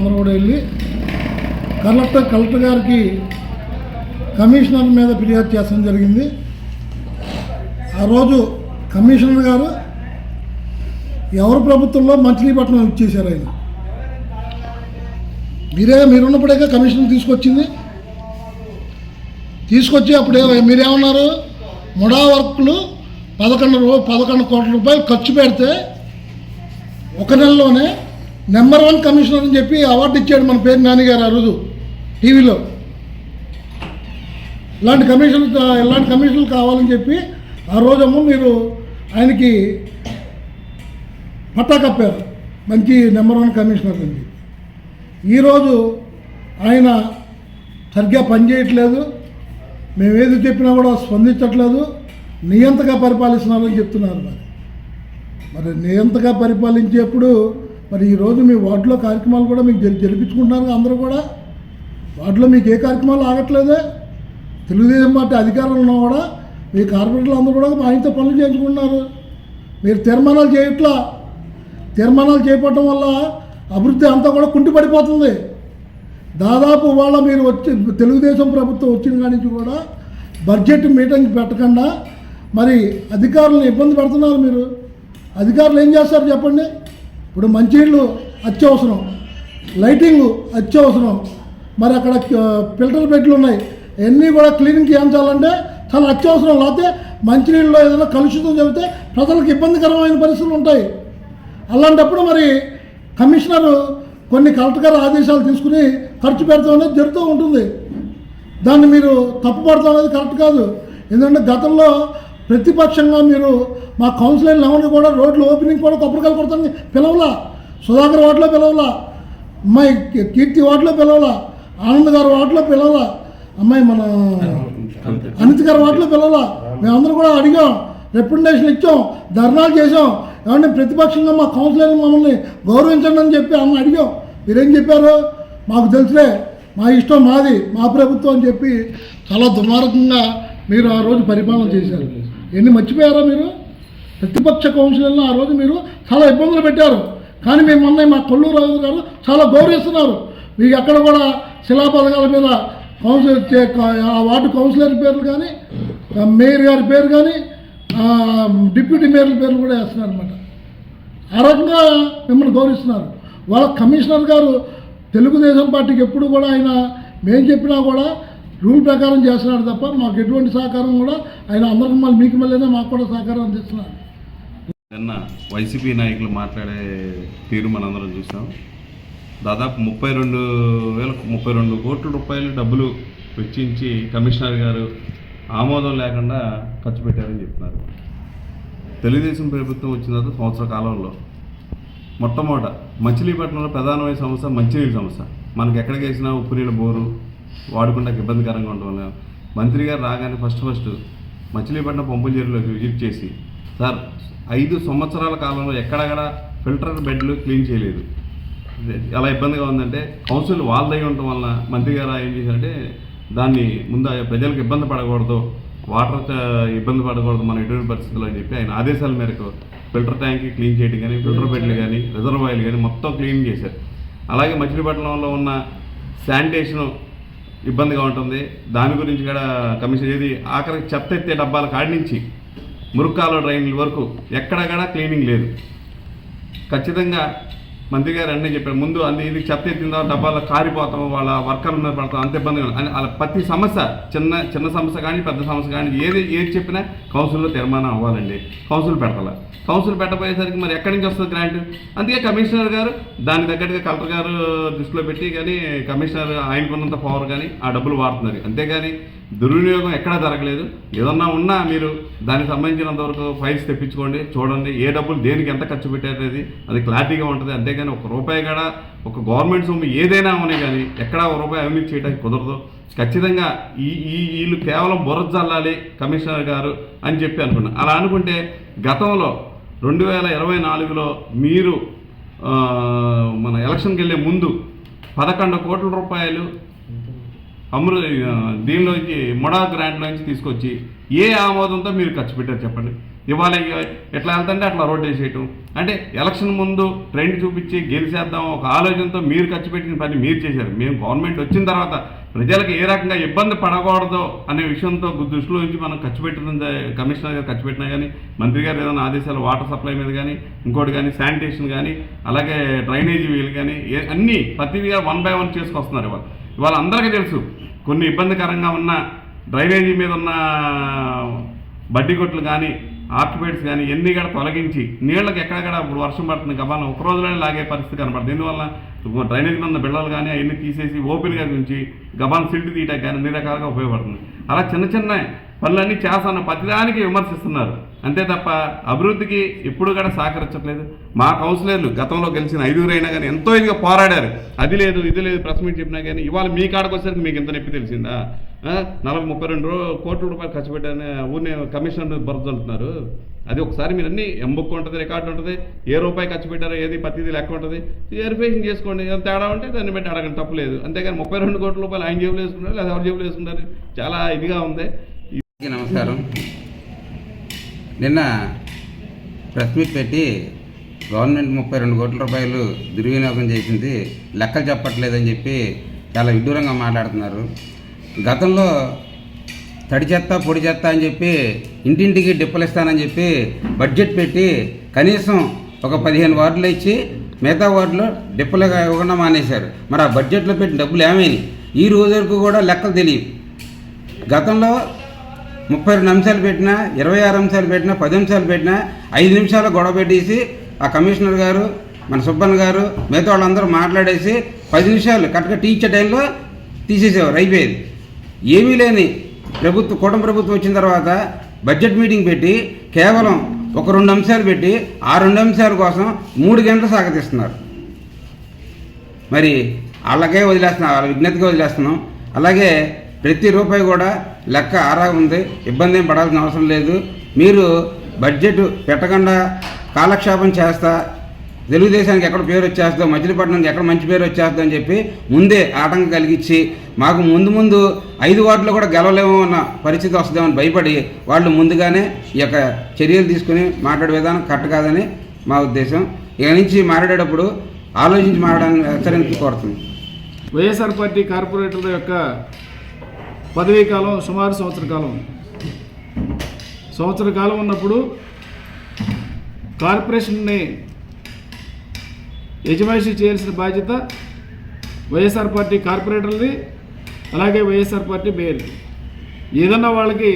అందరూ కూడా వెళ్ళి కలెక్టర్ కలెక్టర్ గారికి కమిషనర్ మీద ఫిర్యాదు చేస్తడం జరిగింది. ఆ రోజు కమిషనర్ గారు ఎవరు ప్రభుత్వంలో మచిలీపట్నం ఇచ్చేశారు ఆయన? మీరే మీరున్నప్పుడే కమిషన్ తీసుకొచ్చింది? తీసుకొచ్చి అప్పుడే మీరేమన్నారు? ముడా వర్క్లు పదకొండు పదకొండు కోట్ల రూపాయలు ఖర్చు పెడితే ఒక నెలలోనే నెంబర్ వన్ కమిషనర్ అని చెప్పి అవార్డు ఇచ్చాడు మన పేరు నాన్నగారు ఆ రోజు టీవీలో. ఇలాంటి కమిషన్ ఇలాంటి కమిషన్లు కావాలని చెప్పి ఆ రోజేమో మీరు ఆయనకి పట్టా కప్పారు. మంచి నెంబర్ వన్ కమిషనర్ అండి ఈరోజు ఆయన సరిగ్గా పనిచేయట్లేదు మేము ఏది చెప్పినా కూడా స్పందించట్లేదు. నియంతగా పరిపాలిస్తున్నారని చెప్తున్నారు మరి. మరి నియంతగా పరిపాలించేప్పుడు మరి ఈరోజు మీ వార్డులో కార్యక్రమాలు కూడా మీకు జరి జరిపించుకుంటున్నారు అందరూ కూడా? వార్డులో మీకు ఏ కార్యక్రమాలు ఆగట్లేదే? తెలుగుదేశం పార్టీ అధికారంలో ఉన్నా కూడా మీ కార్పొరేటర్లు అందరూ కూడా ఆయనతో పనులు చేయించుకుంటున్నారు. మీరు తీర్మానాలు చేయట్లా? తీర్మానాలు చేపట్టడం వల్ల అభివృద్ధి అంతా కూడా కుంటిపడిపోతుంది దాదాపు వాళ్ళ మీరు వచ్చి తెలుగుదేశం ప్రభుత్వం వచ్చిన కాడి నుంచి కూడా బడ్జెట్ మీటింగ్ పెట్టకుండా మరి అధికారులను ఇబ్బంది పెడుతున్నారు మీరు. అధికారులు ఏం చేస్తారు చెప్పండి? ఇప్పుడు మంచినీళ్ళు అత్యవసరం. లైటింగ్ అత్యవసరం. మరి అక్కడ ఫిల్టర్ బెడ్లు ఉన్నాయి. ఇవన్నీ కూడా క్లీనింగ్ చేయించాలంటే చాలా అత్యవసరం. లేకపోతే మంచినీళ్ళలో ఏదైనా కలుషితం జరిగితే ప్రజలకు ఇబ్బందికరమైన పరిస్థితులు ఉంటాయి. అలాంటప్పుడు మరి కమిషనర్ కొన్ని కలెక్టర్ ఆదేశాలు తీసుకుని ఖర్చు పెడతాం అనేది జరుగుతూ ఉంటుంది. దాన్ని మీరు తప్పుపడతాం అనేది కరెక్ట్ కాదు. ఎందుకంటే గతంలో ప్రతిపక్షంగా మీరు మా కౌన్సిలర్లు ఎవరిని కూడా రోడ్లు ఓపెనింగ్ కూడా కొబ్బరికాయలు కొడతానికి పిలవలా. సుధాకర్ వార్డులో పిలవలా. అమ్మాయి కీర్తి వార్డులో పిలవలా. ఆనంద్ గారు వార్డులో పిలవలా. అమ్మాయి మన అనిత్ గారి వార్డులో పిలవలా. మేమందరం కూడా అడిగాం రిప్రజెంటేషన్ ఇచ్చాం ధర్నాలు చేసాం ఏమంటే ప్రతిపక్షంగా మా కౌన్సిలర్లు మమ్మల్ని గౌరవించండి అని చెప్పి అమ్మ అడిగాం. మీరేం చెప్పారు? మాకు తెలుసులే మా ఇష్టం మాది మా ప్రభుత్వం అని చెప్పి చాలా దుర్మార్గంగా మీరు ఆ రోజు పరిపాలన చేశారు. ఎన్ని మర్చిపోయారా మీరు? ప్రతిపక్ష కౌన్సిలర్లు ఆ రోజు మీరు చాలా ఇబ్బందులు పెట్టారు. కానీ మేము మొన్న మా కొల్లూరు రాజు గారు చాలా గౌరవిస్తున్నారు. మీకు ఎక్కడ కూడా శిలా పథకాల మీద కౌన్సిలర్ చే- వార్డు కౌన్సిలర్ పేర్లు కానీ మేయర్ గారి పేరు కానీ డిప్యూటీ మేయర్ల పేర్లు కూడా వేస్తున్నారు అనమాట ఆ రకంగా మిమ్మల్ని గౌరవిస్తున్నారు. వాళ్ళ కమిషనర్ గారు తెలుగుదేశం పార్టీకి ఎప్పుడు కూడా ఆయన మేము చెప్పినా కూడా రూల్ ప్రకారం చేస్తున్నాడు తప్ప మాకు ఎటువంటి సహకారం కూడా ఆయన అందరికి మళ్ళీ మీకు మళ్ళీ మాకు కూడా సహకారం అందిస్తున్నారు. నిన్న వైసీపీ నాయకులు మాట్లాడే తీరు మనందరం చూసాం. దాదాపు ముప్పై రెండు వేల ముప్పై రెండు కోట్ల రూపాయలు డబ్బులు వెచ్చించి కమిషనర్ గారు ఆమోదం లేకుండా ఖర్చు పెట్టారని చెప్తున్నారు. తెలుగుదేశం ప్రభుత్వం వచ్చిన తర్వాత సంవత్సర కాలంలో మొట్టమొదట మచిలీపట్నంలో ప్రధానమైన సమస్య మంచినీళ్ళ సమస్య మనకి ఎక్కడికి వేసినా ఉప్పు నీళ్ళ బోరు వాడుకుంటే ఇబ్బందికరంగా ఉండడం వల్ల. మంత్రి గారు రాగానే ఫస్ట్ ఫస్ట్ మచిలీపట్నం పంపుల చెరువులోకి విజిట్ చేసి సార్ ఐదు సంవత్సరాల కాలంలో ఎక్కడక్కడ ఫిల్టర్ బెడ్లు క్లీన్ చేయలేదు. ఎలా ఇబ్బందిగా ఉందంటే కౌన్సిల్ వాళ్ళదై ఉండటం వలన మంత్రి గారు ఏం చేశారంటే దాన్ని ముందు ప్రజలకు ఇబ్బంది పడకూడదు వాటర్ చ- ఇబ్బంది పడకూడదు మన ఎటువంటి పరిస్థితుల్లో అని చెప్పి ఆయన ఆదేశాల మేరకు ఫిల్టర్ ట్యాంక్ క్లీన్ చేయడం కానీ ఫిల్టర్ బెడ్లు కానీ రిజర్వాయర్లు కానీ మొత్తం క్లీన్ చేశారు. అలాగే మచిలీపట్నంలో ఉన్న శానిటేషన్ ఇబ్బందిగా ఉంటుంది. దాని గురించి కూడా కమిషన్ ఏది ఆఖరికి చెత్త ఎత్తే డబ్బాల కాడి నుంచి మురుక్కాల డ్రైన్ల వరకు ఎక్కడక్కడ క్లీనింగ్ లేదు. ఖచ్చితంగా మంత్రి గారు అన్నీ చెప్పారు. ముందు అన్ని ఇది చెత్త ఎత్తిన తర్వాత డబ్బాలో కారిపోతాం వాళ్ళ వర్కర్ల మీద పడతాం అంత ఇబ్బందిగా అని అలా ప్రతి సమస్య చిన్న చిన్న సమస్య కానీ పెద్ద సమస్య కానీ ఏది ఏది చెప్పినా కౌన్సిల్లో తీర్మానం అవ్వాలండి. కౌన్సిల్ పెట్టాలి? కౌన్సిల్ పెట్టబోయేసరికి మరి ఎక్కడి నుంచి వస్తుంది గ్రాంట్ అందుకే కమిషనర్ గారు దానికి తగ్గట్టుగా కలెక్టర్ గారు దృష్టిలో పెట్టి కానీ కమిషనర్ ఆయనకున్నంత పవర్ కానీ ఆ డబ్బులు వాడుతున్నారు. అంతేగాని దుర్వినియోగం ఎక్కడా జరగలేదు. ఏదన్నా ఉన్నా మీరు దానికి సంబంధించినంత వరకు ఫైల్స్ తెప్పించుకోండి చూడండి ఏ డబ్బులు దేనికి ఎంత ఖర్చు పెట్టారనేది అది క్లారిటీగా ఉంటుంది. అంతేగాని ఒక రూపాయి కూడా ఒక గవర్నమెంట్ సొమ్ము ఏదైనా ఉన్నాయి కానీ ఎక్కడా ఒక రూపాయి అవినీతి చేయడానికి కుదరదు. ఖచ్చితంగా ఈ ఈ వీళ్ళు కేవలం బుర్ర చల్లాలి కమిషనర్ గారు అని చెప్పి అనుకున్నా. అలా అనుకుంటే గతంలో రెండు వేల ఇరవై నాలుగులో మీరు మన ఎలక్షన్కి వెళ్ళే ముందు పదకొండు కోట్ల రూపాయలు అమృ దీనిలోంచి మొడా గ్రాంట్లోంచి తీసుకొచ్చి ఏ ఆమోదంతో మీరు ఖర్చు పెట్టారు చెప్పండి? ఇవాళ ఎట్లా వెళ్తుంటే అట్లా రోడ్ వేసేయటం అంటే ఎలక్షన్ ముందు ట్రెండ్ చూపించి గెలిచేద్దాం ఒక ఆలోచనతో మీరు ఖర్చు పెట్టిన పని మీరు చేశారు. మేము గవర్నమెంట్ వచ్చిన తర్వాత ప్రజలకు ఏ రకంగా ఇబ్బంది పడకూడదు అనే విషయంతో దృష్టిలో ఉంచి మనం ఖర్చు పెట్టిన కమిషనర్ గారు ఖర్చు పెట్టినా కానీ మంత్రి గారు ఏదైనా ఆదేశాలు వాటర్ సప్లై మీద కానీ ఇంకోటి కానీ శానిటేషన్ కానీ అలాగే డ్రైనేజీ వీలు కానీ ఏ- అన్నీ ప్రతిదీ వన్ బై వన్ చేసుకొస్తున్నారు ఇవాళ. ఇవాళ అందరికీ తెలుసు కొన్ని ఇబ్బందికరంగా ఉన్న డ్రైనేజీ మీద ఉన్న బడ్డీ కొట్లు కానీ ఆర్టిఫైడ్స్ కానీ ఎన్ని కూడా తొలగించి నీళ్ళకి ఎక్కడెక్కడ ఇప్పుడు వర్షం పడుతుంది గబాలను ఒక రోజులోనే లాగే పరిస్థితి కనపడుతుంది దీనివల్ల డ్రైనేజ్ ఉన్న బిళ్ళలు కానీ అవన్నీ తీసేసి ఓపెన్గా ఉంచి గబాన్ సిల్ట్ తీయడానికి కానీ అన్ని రకాలుగా ఉపయోగపడుతుంది. అలా చిన్న చిన్న పనులన్నీ చేస్తాను ప్రతిదానికి విమర్శిస్తున్నారు. అంతే తప్ప అభివృద్ధికి ఎప్పుడు కూడా సహకరించట్లేదు. మా కౌన్సిలర్లు గతంలో గెలిచిన ఐదుగురైనా కానీ ఎంతో ఇదిగా పోరాడారు. అది లేదు ఇది లేదు ప్రెస్ మీట్ చెప్పినా కానీ ఇవాళ మీ కాడకు వచ్చేసరికి మీకు ఎంత నొప్పి తెలిసిందా? నలభై ముప్పై రెండు కోట్ల రూపాయలు ఖర్చు పెట్టారని ఊరిని కమిషన్ బరదలుతున్నారు అది ఒకసారి మీరు అన్ని ఎంబుక్ ఉంటుంది రికార్డు ఉంటుంది ఏ రూపాయి ఖర్చు పెట్టారో ఏది ప్రతిదీ లెక్క ఉంటుంది వెరిఫికేషన్ చేసుకోండి. ఏదైనా తేడా ఉంటే దాన్ని బట్టి అడగండి తప్పలేదు అంతేగాని ముప్పై రెండు కోట్ల రూపాయలు ఆయన జేబులు వేసుకున్నారు లేదా ఎవరి జేబులు వేసుకున్నారు? చాలా ఇదిగా ఉంది. నమస్కారం. నిన్న ప్రెస్ మీట్ పెట్టి గవర్నమెంట్ ముప్పై రెండు కోట్ల రూపాయలు దుర్వినియోగం చేసింది లెక్కలు చెప్పట్లేదని చెప్పి చాలా విడ్డూరంగా మాట్లాడుతున్నారు. గతంలో తడి చెత్త పొడి చెత్త అని చెప్పి ఇంటింటికి డిప్పలు ఇస్తానని చెప్పి బడ్జెట్ పెట్టి కనీసం ఒక పదిహేను వార్డులు ఇచ్చి మిగతా వార్డులో డిప్పలుగా ఇవ్వకుండా మానేశారు. మరి ఆ బడ్జెట్లో పెట్టిన డబ్బులు ఏమైనాయి? ఈ రోజు వరకు కూడా లెక్కలు తెలియవు. గతంలో ముప్పై రెండు అంశాలు పెట్టినా ఇరవై ఆరు అంశాలు పెట్టినా పది అంశాలు పెట్టినా ఐదు నిమిషాలు గొడవ పెట్టేసి ఆ కమిషనర్ గారు మన సుబ్బన్న గారు మిగతా వాళ్ళందరూ మాట్లాడేసి పది నిమిషాలు కరెక్ట్గా టీచర్ టైంలో తీసేసేవారు. అయిపోయేది. ఏమీ లేని ప్రభుత్వం కూటమి ప్రభుత్వం వచ్చిన తర్వాత బడ్జెట్ మీటింగ్ పెట్టి కేవలం ఒక రెండు అంశాలు పెట్టి ఆ రెండు అంశాల కోసం మూడు గంటలు సాగతిస్తున్నారు. మరి వాళ్ళకే వదిలేస్తున్నాం వాళ్ళ విజ్ఞతగా వదిలేస్తున్నాం. అలాగే ప్రతి రూపాయి కూడా లెక్క ఆరా ఉంది ఇబ్బంది ఏం పడాల్సిన అవసరం లేదు. మీరు బడ్జెట్ పెట్టకుండా కాలక్షేపం చేస్తా తెలుగుదేశానికి ఎక్కడ పేరు వచ్చేస్తుందో మచిలీపట్నంకి ఎక్కడ మంచి పేరు వచ్చేస్తుందో అని చెప్పి ముందే ఆటంకం కలిగించి మాకు ముందు ముందు ఐదు వార్డులో కూడా గెలవలేమో అన్న పరిస్థితి వస్తుందేమని భయపడి వాళ్ళు ముందుగానే ఈ యొక్క చర్యలు తీసుకుని మాట్లాడే విధానం కరెక్ట్ కాదని మా ఉద్దేశం. ఇక నుంచి మాట్లాడేటప్పుడు ఆలోచించి మాట్లాడాలని హెచ్చరించి కోరుతుంది వైఎస్ఆర్ పార్టీ కార్పొరేటర్ల యొక్క పదవీ కాలం సుమారు సంవత్సర కాలం. సంవత్సర కాలం ఉన్నప్పుడు కార్పొరేషన్ని యజమాయిషీ చేయాల్సిన బాధ్యత వైఎస్ఆర్ పార్టీ కార్పొరేటర్ది అలాగే వైఎస్ఆర్ పార్టీ మేయర్ది. ఏదన్నా వాళ్ళకి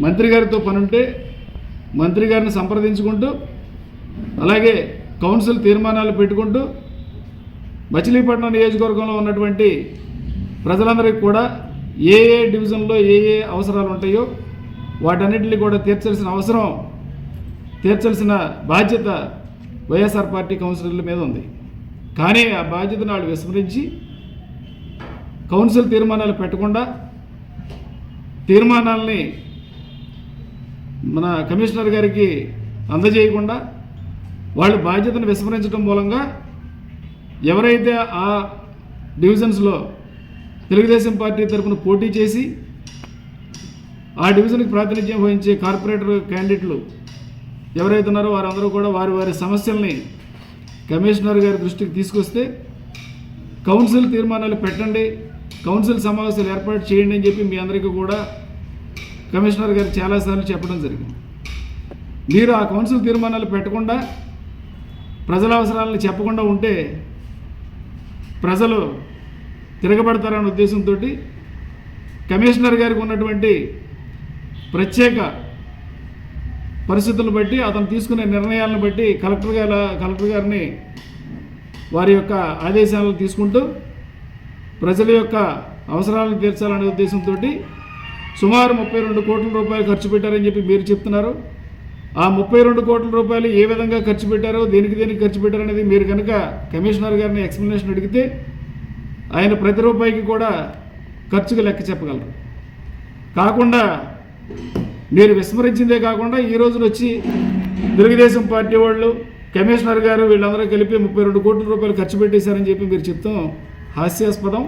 మంత్రి గారితో పనుంటే మంత్రి గారిని సంప్రదించుకుంటూ అలాగే కౌన్సిల్ తీర్మానాలు పెట్టుకుంటూ మచిలీపట్నం నియోజకవర్గంలో ఉన్నటువంటి ప్రజలందరికీ కూడా ఏ ఏ డివిజన్లో ఏ ఏ అవసరాలు ఉంటాయో వాటన్నిటిని కూడా తీర్చాల్సిన అవసరం తీర్చాల్సిన బాధ్యత వైఎస్ఆర్ పార్టీ కౌన్సిలర్ల మీద ఉంది. కానీ ఆ బాధ్యతను వాళ్ళు విస్మరించి కౌన్సిల్ తీర్మానాలు పెట్టకుండా తీర్మానాలని మన కమిషనర్ గారికి అందజేయకుండా వాళ్ళు బాధ్యతను విస్మరించడం మూలంగా ఎవరైతే ఆ డివిజన్స్లో తెలుగుదేశం పార్టీ తరఫున పోటీ చేసి ఆ డివిజన్కి ప్రాతినిధ్యం వహించే కార్పొరేటర్ క్యాండిడేట్లు ఎవరైతే ఉన్నారో వారందరూ కూడా వారి వారి సమస్యల్ని కమిషనర్ గారి దృష్టికి తీసుకొస్తే కౌన్సిల్ తీర్మానాలు పెట్టండి కౌన్సిల్ సమావేశాలు ఏర్పాటు చేయండి అని చెప్పి మీ అందరికీ కూడా కమిషనర్ గారు చాలాసార్లు చెప్పడం జరిగింది. మీరు ఆ కౌన్సిల్ తీర్మానాలు పెట్టకుండా ప్రజల అవసరాలను చెప్పకుండా ఉంటే ప్రజలు తిరగబడతారనే ఉద్దేశంతో కమిషనర్ గారికి ఉన్నటువంటి ప్రత్యేక పరిస్థితులను బట్టి అతను తీసుకునే నిర్ణయాలను బట్టి కలెక్టర్ గారు కలెక్టర్ గారిని వారి యొక్క ఆదేశాలను తీసుకుంటూ ప్రజల యొక్క అవసరాలను తీర్చాలనే ఉద్దేశంతో సుమారు ముప్పై రెండు కోట్ల రూపాయలు ఖర్చు పెట్టారని చెప్పి మీరు చెప్తున్నారు. ఆ ముప్పై రెండు కోట్ల రూపాయలు ఏ విధంగా ఖర్చు పెట్టారో దేనికి దేనికి ఖర్చు పెట్టారనేది మీరు కనుక కమిషనర్ గారిని ఎక్స్ప్లెనేషన్ అడిగితే ఆయన ప్రతి రూపాయికి కూడా ఖర్చుకు లెక్క చెప్పగలరు. కాకుండా మీరు విస్మరించిందే కాకుండా ఈ రోజున వచ్చి తెలుగుదేశం పార్టీ వాళ్ళు కమిషనర్ గారు వీళ్ళందరూ కలిపి ముప్పై రెండు కోట్ల రూపాయలు ఖర్చు పెట్టేశారని చెప్పి మీరు చెప్తాం. హాస్యాస్పదం.